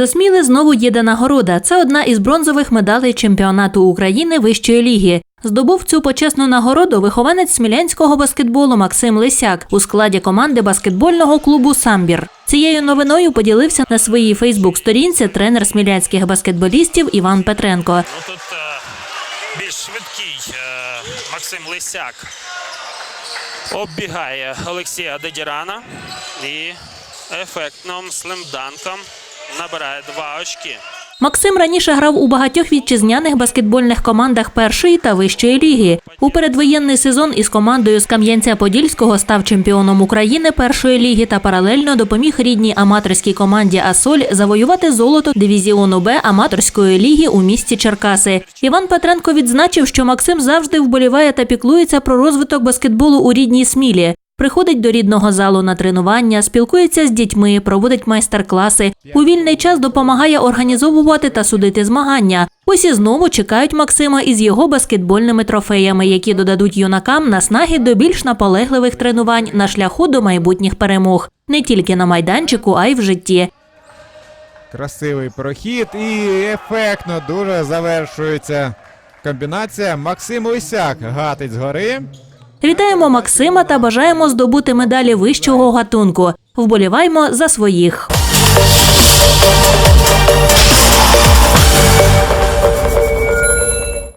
До Сміли знову їде нагорода. Це одна із бронзових медалей чемпіонату України вищої ліги. Здобув цю почесну нагороду вихованець смілянського баскетболу Максим Лисяк у складі команди баскетбольного клубу Самбір. Цією новиною поділився на своїй Фейсбук-сторінці тренер смілянських баскетболістів Іван Петренко. Ну тут е, більш швидкий е, Максим Лисяк оббігає Олексія Дедірана і ефектним слимданком набирає два очки. Максим раніше грав у багатьох вітчизняних баскетбольних командах першої та вищої ліги. У передвоєнний сезон із командою з Кам'янця-Подільського став чемпіоном України першої ліги та паралельно допоміг рідній аматорській команді Асоль завоювати золото дивізіону Б аматорської ліги у місті Черкаси. Іван Петренко відзначив, що Максим завжди вболіває та піклується про розвиток баскетболу у рідній Смілі. Приходить до рідного залу на тренування, спілкується з дітьми, проводить майстер-класи. У вільний час допомагає організовувати та судити змагання. Ось і знову чекають Максима із його баскетбольними трофеями, які додадуть юнакам наснаги до більш наполегливих тренувань на шляху до майбутніх перемог не тільки на майданчику, а й в житті. Красивий прохід і ефектно дуже завершується комбінація. Максим Лисяк гатить згори. Вітаємо Максима та бажаємо здобути медалі вищого гатунку. Вболіваймо за своїх.